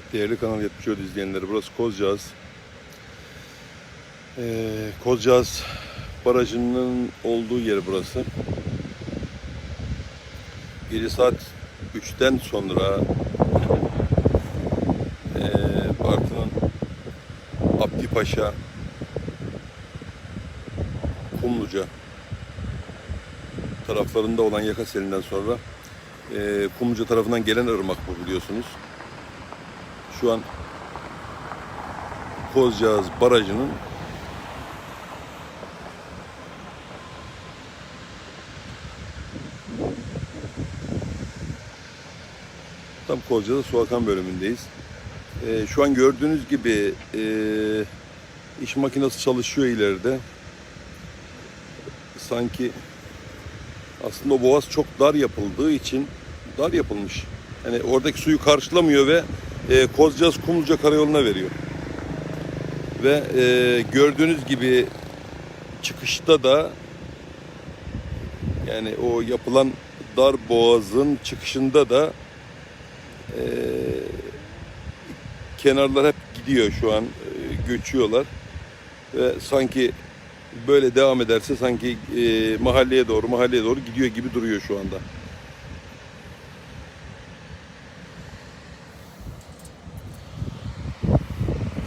Evet değerli Kanal 70 Öd izleyenleri burası Kozcağız. Ee, Kozcağız Barajı'nın olduğu yer burası. Gece saat 3'ten sonra ee, Bartın'ın Abdi Paşa Kumluca taraflarında olan yaka selinden sonra ee, Kumluca tarafından gelen ırmak bu biliyorsunuz. Şu an Kozcağız Barajı'nın tam Kozcağız su akan bölümündeyiz. Ee, şu an gördüğünüz gibi e, iş makinesi çalışıyor ileride. Sanki aslında boğaz çok dar yapıldığı için dar yapılmış. Yani oradaki suyu karşılamıyor ve e, Kozcağız Kumluca Karayolu'na veriyor. Ve e, gördüğünüz gibi çıkışta da yani o yapılan dar boğazın çıkışında da e, kenarlar hep gidiyor şu an e, göçüyorlar ve sanki böyle devam ederse sanki e, mahalleye doğru mahalleye doğru gidiyor gibi duruyor şu anda.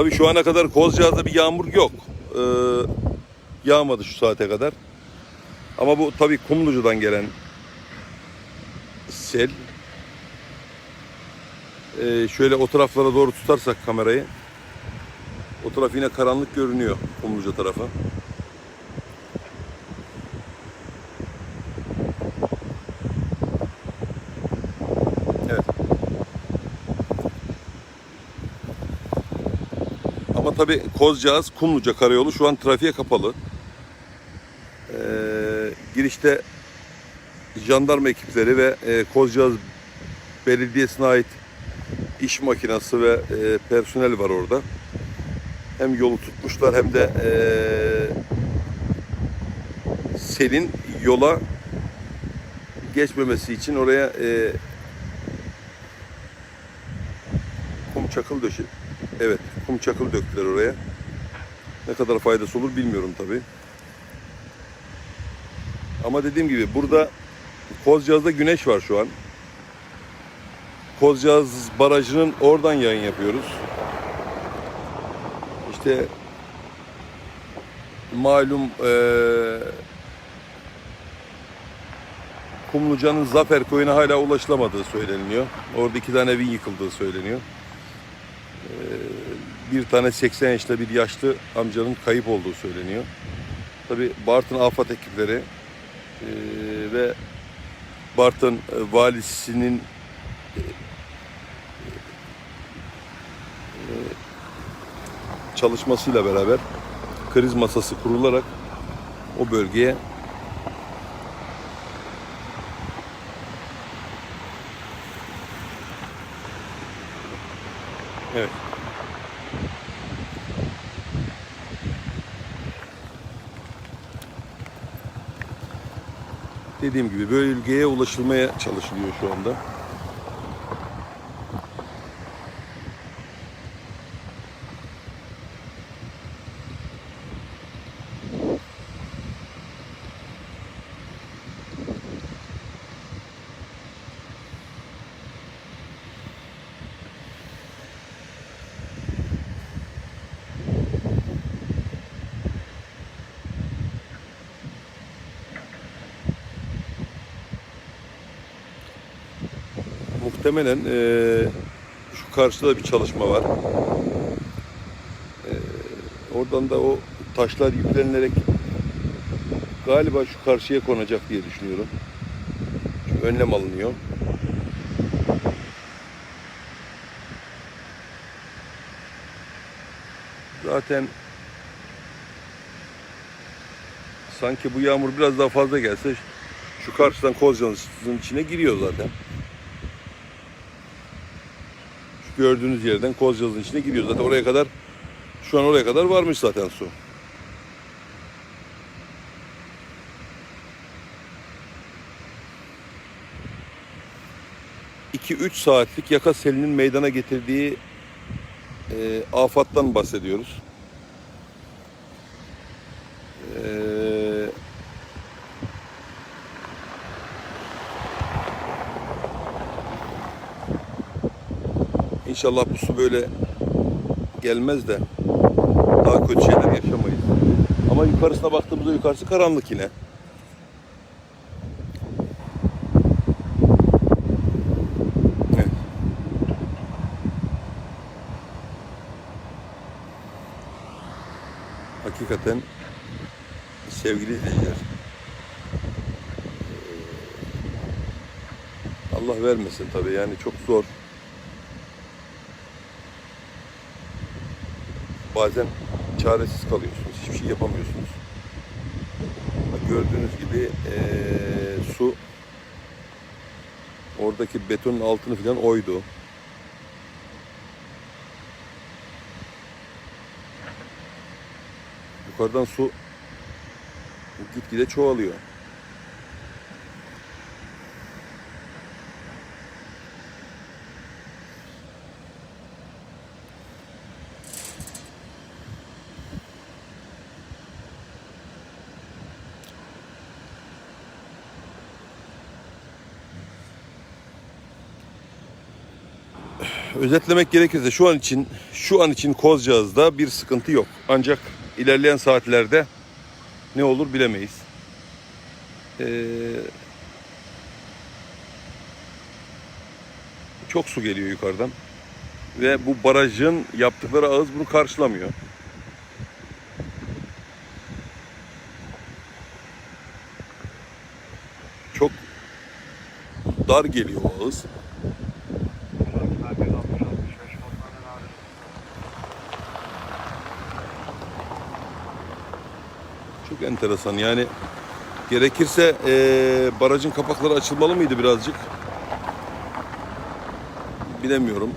Tabii şu ana kadar Kozcağız'da bir yağmur yok. Ee, yağmadı şu saate kadar. Ama bu tabii Kumlucu'dan gelen sel. Ee, şöyle o taraflara doğru tutarsak kamerayı. O taraf yine karanlık görünüyor Kumluca tarafı. Ama tabii Kozcağız Kumluca Karayolu şu an trafiğe kapalı. Ee, girişte jandarma ekipleri ve e, Kozcağız Belediyesi'ne ait iş makinası ve e, personel var orada. Hem yolu tutmuşlar hem de e, selin yola geçmemesi için oraya e, kum çakıl döşü. Evet, kum çakıl döktüler oraya. Ne kadar faydası olur bilmiyorum tabii. Ama dediğim gibi burada Kozcağız'da güneş var şu an. Kozcağız Barajı'nın oradan yayın yapıyoruz. İşte malum eee Kumluca'nın Zafer Köyü'ne hala ulaşılamadığı söyleniyor. Orada iki tane evin yıkıldığı söyleniyor. Eee, bir tane 80 yaşında bir yaşlı amcanın kayıp olduğu söyleniyor. Tabi Bartın Afat ekipleri eee, ve Bartın e, valisinin e, e, çalışmasıyla beraber kriz masası kurularak o bölgeye Dediğim gibi bölgeye ulaşılmaya çalışılıyor şu anda. Muhtemelen eee, şu karşıda bir çalışma var. Eee, oradan da o taşlar yüklenilerek galiba şu karşıya konacak diye düşünüyorum. Çünkü önlem alınıyor. Zaten sanki bu yağmur biraz daha fazla gelse şu karşıdan Kozcan'ın içine giriyor zaten. Şu gördüğünüz yerden Kozcaz'ın içine giriyor. Zaten oraya kadar şu an oraya kadar varmış zaten su. İki üç saatlik yaka selinin meydana getirdiği e, afattan bahsediyoruz. İnşallah bu su böyle gelmez de daha kötü şeyler yaşamayız. Ama yukarısına baktığımızda yukarısı karanlık yine. Evet. Hakikaten sevgili izleyiciler. Allah vermesin tabii yani çok zor. Bazen çaresiz kalıyorsunuz. Hiçbir şey yapamıyorsunuz. Gördüğünüz gibi eee, su oradaki betonun altını falan oydu. Yukarıdan su gitgide çoğalıyor. Özetlemek gerekirse şu an için şu an için Kozcağız'da bir sıkıntı yok. Ancak ilerleyen saatlerde ne olur bilemeyiz. Ee, çok su geliyor yukarıdan ve bu barajın yaptıkları ağız bunu karşılamıyor. Çok dar geliyor o ağız. Çok enteresan yani gerekirse eee, barajın kapakları açılmalı mıydı birazcık? Bilemiyorum.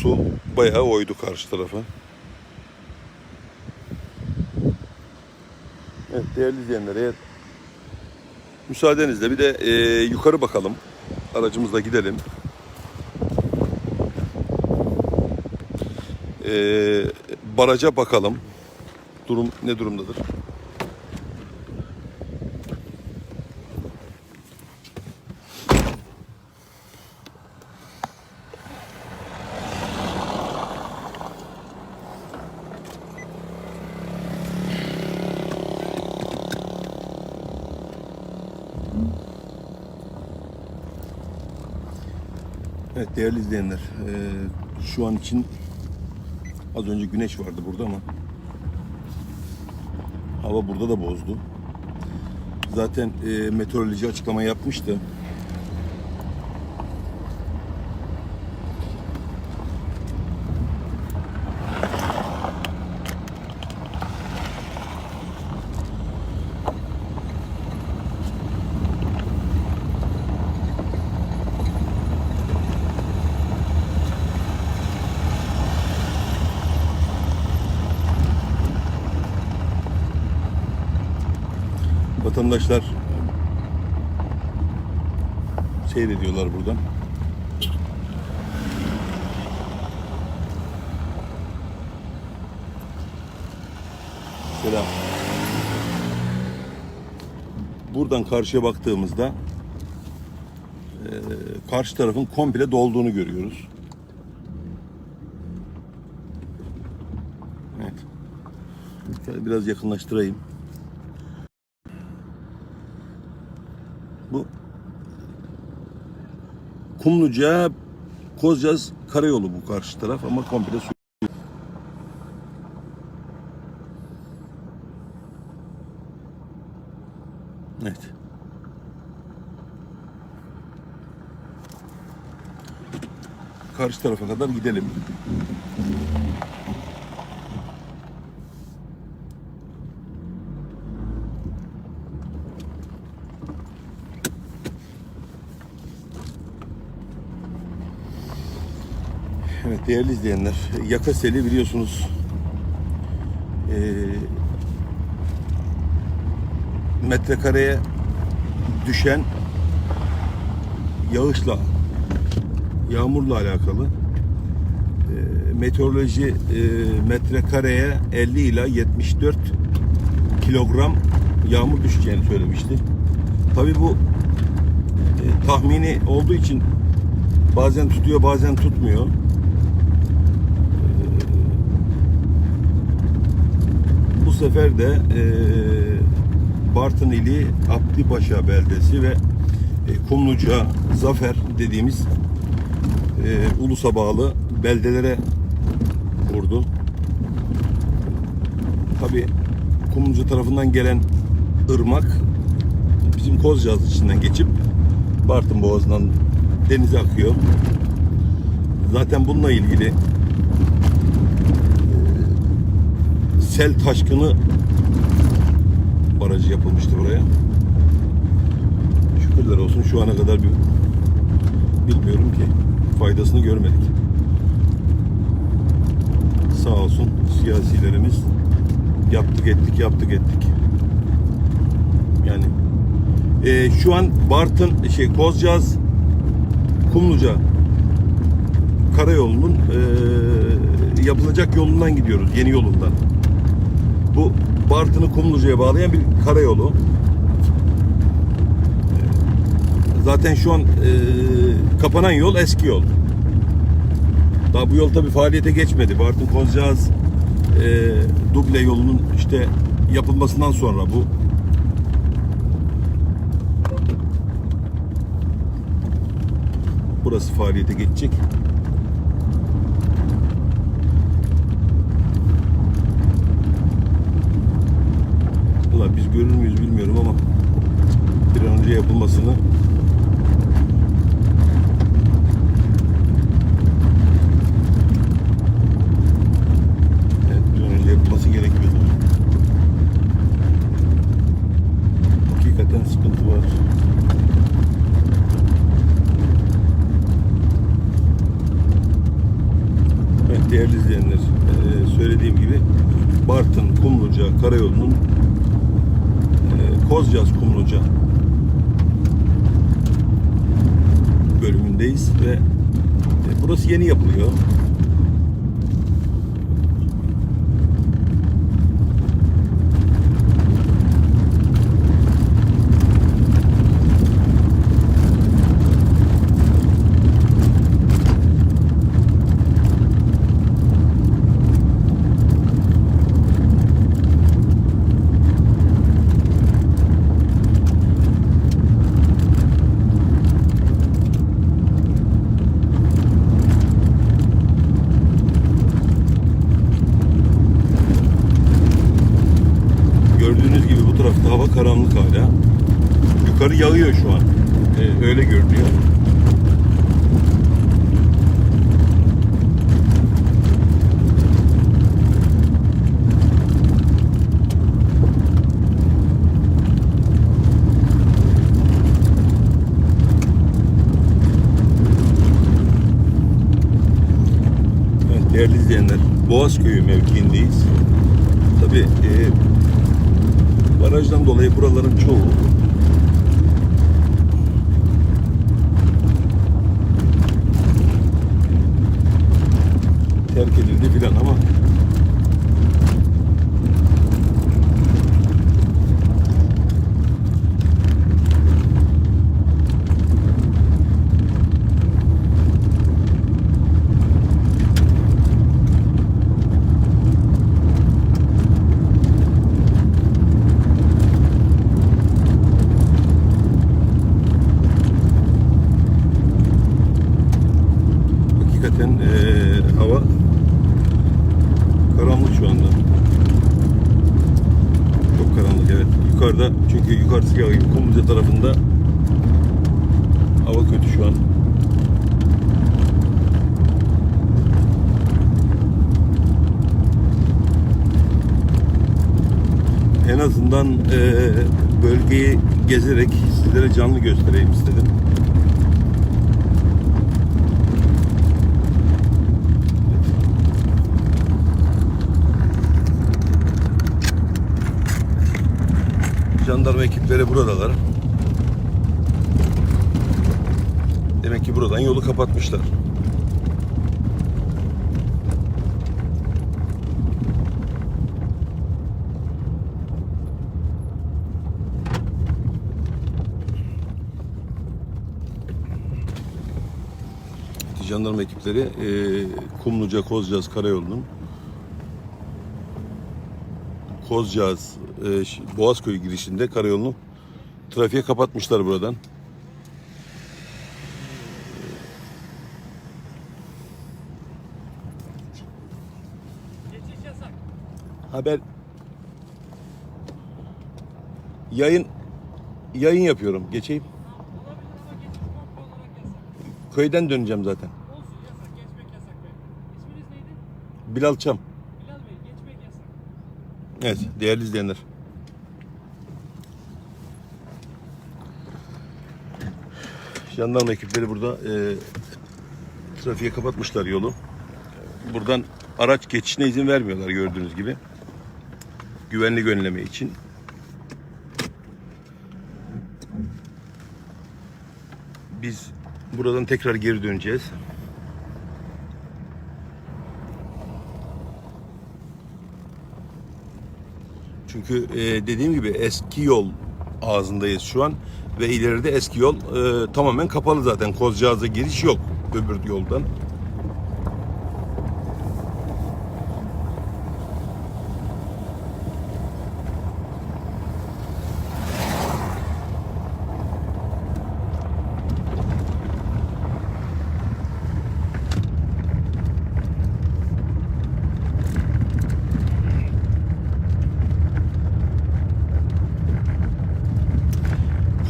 Su bayağı oydu karşı tarafa. Değerli izleyenler eğer müsaadenizle bir de e, yukarı bakalım. Aracımızla gidelim. E, baraja bakalım. Durum ne durumdadır? Evet değerli izleyenler, e, şu an için az önce güneş vardı burada ama hava burada da bozdu. Zaten e, meteoroloji açıklama yapmıştı. Seyrediyorlar buradan. Selam. Buradan karşıya baktığımızda eee, karşı tarafın komple dolduğunu görüyoruz. Evet. Biraz yakınlaştırayım. Kumluca Kozcaz karayolu bu karşı taraf ama komple su. Evet. Karşı tarafa kadar gidelim. Evet değerli izleyenler, Yakaseli biliyorsunuz eee metrekareye düşen yağışla, yağmurla alakalı eee, meteoroloji eee, metrekareye 50 ila 74 kilogram yağmur düşeceğini söylemişti. Tabii bu e, tahmini olduğu için bazen tutuyor bazen tutmuyor. Ee, Bu sefer de e, Bartın ili Abdipaşa beldesi ve e, Kumluca Zafer dediğimiz e, ulusa bağlı beldelere vurdu. Tabi Kumluca tarafından gelen ırmak bizim Kozcağız içinden geçip Bartın Boğazı'ndan denize akıyor. Zaten bununla ilgili e, sel taşkını barajı yapılmıştı buraya. Şükürler olsun şu ana kadar bir bilmiyorum ki faydasını görmedik. Sağ olsun siyasilerimiz yaptık ettik yaptık ettik. Yani e, şu an Bartın şey Kozcağız Kumluca karayolunun e, yapılacak yolundan gidiyoruz. Yeni yolundan. Bu Bartın'ı Kumluca'ya bağlayan bir karayolu. Zaten şu an e, kapanan yol eski yol. Daha bu yol tabi faaliyete geçmedi. Bartın Kozcağız e, duble yolunun işte yapılmasından sonra bu burası faaliyete geçecek. Biz görür müyüz bilmiyorum ama bir an önce yapılmasını Evet, bir an önce yapılması gerekiyordu. Hakikaten sıkıntı var. Evet değerli izleyenler, eee, söylediğim gibi Bartın Kumluca Karayolu'nun eee, Kozcaz Kumluca bölümündeyiz ve e, burası yeni yapılıyor. Gördüğünüz gibi bu tarafta hava karanlık hala. Yukarı yağıyor şu an. Ee, öyle görünüyor. Evet, değerli izleyenler, Boğazköy'ü mevkiindeyiz. Tabii e, barajdan dolayı buraların çoğu terk edildi filan ama bölgeyi gezerek sizlere canlı göstereyim istedim. Jandarma ekipleri buradalar. Demek ki buradan yolu kapatmışlar. Jandarma ekipleri e, Kumluca Kozcağız Karayolu'nun Kozcağız e, Boğazköy girişinde karayolunu trafiğe kapatmışlar buradan. Geçiş yasak. Haber yayın yayın yapıyorum. Geçeyim. Köyden döneceğim zaten. Olsun yasak. Geçmek yasak beyefendi. İsminiz neydi? Bilal Çam. Bilal Bey geçmek yasak. Evet, değerli izleyenler. Jandarma ekipleri burada e, trafiğe kapatmışlar yolu. Buradan araç geçişine izin vermiyorlar gördüğünüz gibi. Güvenlik önleme için. Biz buradan tekrar geri döneceğiz. Çünkü e, dediğim gibi eski yol ağzındayız şu an ve ileride eski yol e, tamamen kapalı zaten. Kozcağız'a giriş yok öbür yoldan.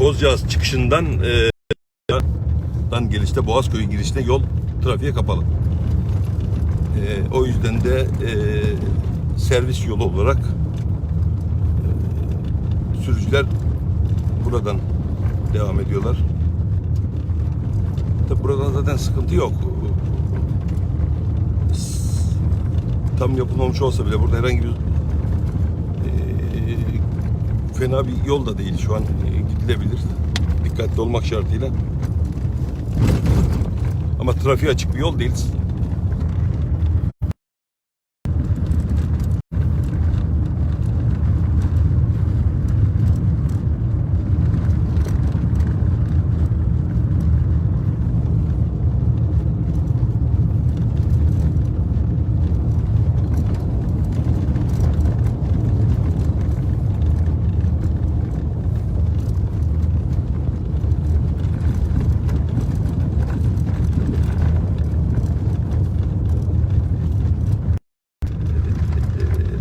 Kozcağız çıkışından e, dan gelişte Boğazköy girişte yol trafiğe kapalı. E, o yüzden de e, servis yolu olarak e, sürücüler buradan devam ediyorlar. Tabi buradan zaten sıkıntı yok. Tam yapılmamış olsa bile burada herhangi bir e, fena bir yol da değil şu an gidilebilir. Dikkatli olmak şartıyla. Ama trafiğe açık bir yol değil.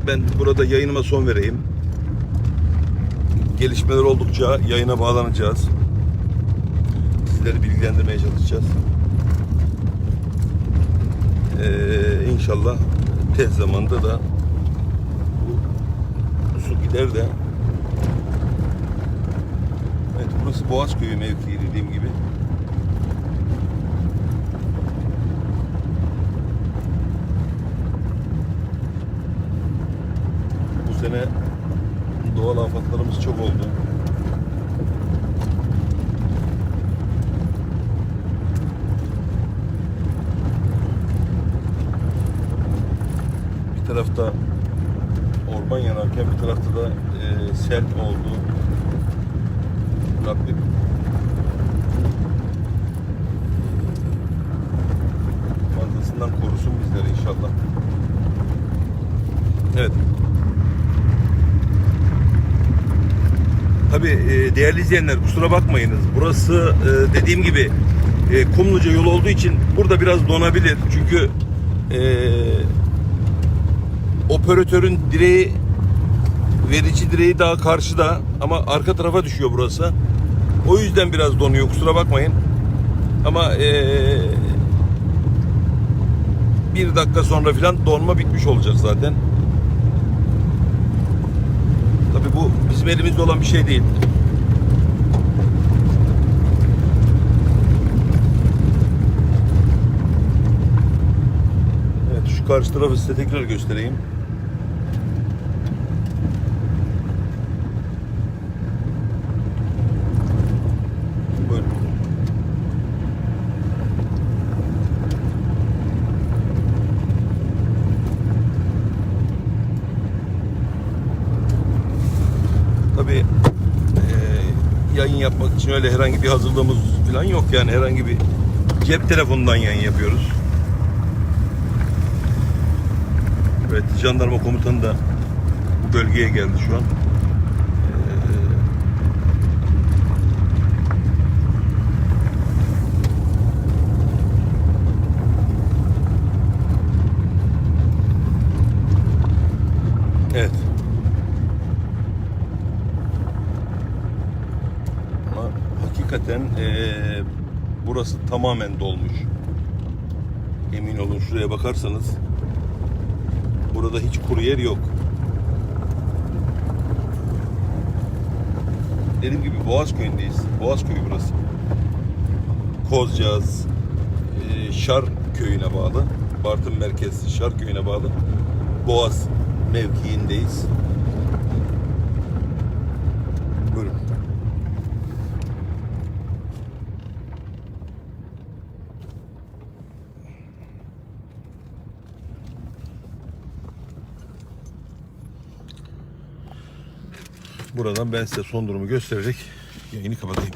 Ben burada yayınıma son vereyim. Gelişmeler oldukça yayına bağlanacağız. Sizleri bilgilendirmeye çalışacağız. Ee, inşallah tez zamanda da bu su gider de Evet burası Boğazköy mevkii dediğim gibi. Bu sene doğal afatlarımız çok oldu. Bir tarafta orman yanarken bir tarafta da e, sel oldu. Rabbim fazlasından korusun bizleri inşallah. Evet. Tabii e, değerli izleyenler kusura bakmayınız. Burası e, dediğim gibi e, Kumluca yolu olduğu için burada biraz donabilir. Çünkü e, operatörün direği verici direği daha karşıda ama arka tarafa düşüyor burası. O yüzden biraz donuyor kusura bakmayın. Ama e, bir dakika sonra filan donma bitmiş olacak zaten. Tabii bu bizim elimizde olan bir şey değil. Evet şu karşı tarafı size tekrar göstereyim. İçin öyle herhangi bir hazırlığımız falan yok yani herhangi bir cep telefonundan yayın yapıyoruz. Evet jandarma komutanı da bu bölgeye geldi şu an. Evet. Ama hakikaten eee, burası tamamen dolmuş. Emin olun şuraya bakarsanız burada hiç kuru yok. Dediğim gibi Boğaz köyündeyiz. Boğaz köyü burası. Kozcağız, eee, Şar köyüne bağlı. Bartın merkez Şar köyüne bağlı. Boğaz mevkiindeyiz. Buradan ben size son durumu göstererek yayını kapatayım.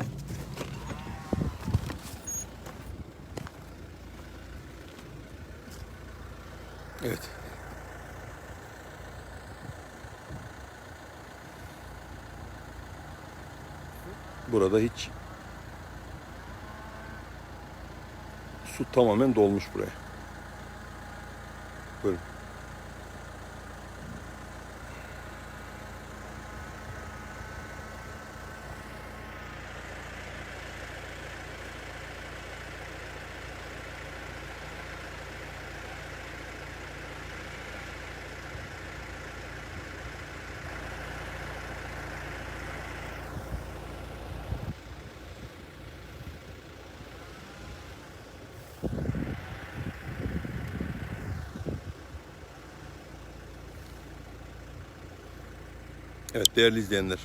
Evet. Burada hiç su tamamen dolmuş buraya. Evet değerli izleyenler.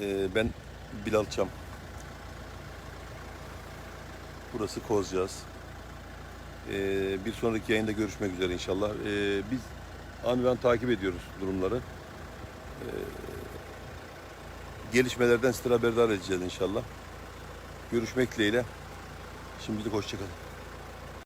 Ee, ben Bilal Çam. Burası Kozcağız. Ee, bir sonraki yayında görüşmek üzere inşallah. Ee, biz an ve an takip ediyoruz durumları. Ee, gelişmelerden size haberdar edeceğiz inşallah. Görüşmek dileğiyle. Şimdilik hoşçakalın.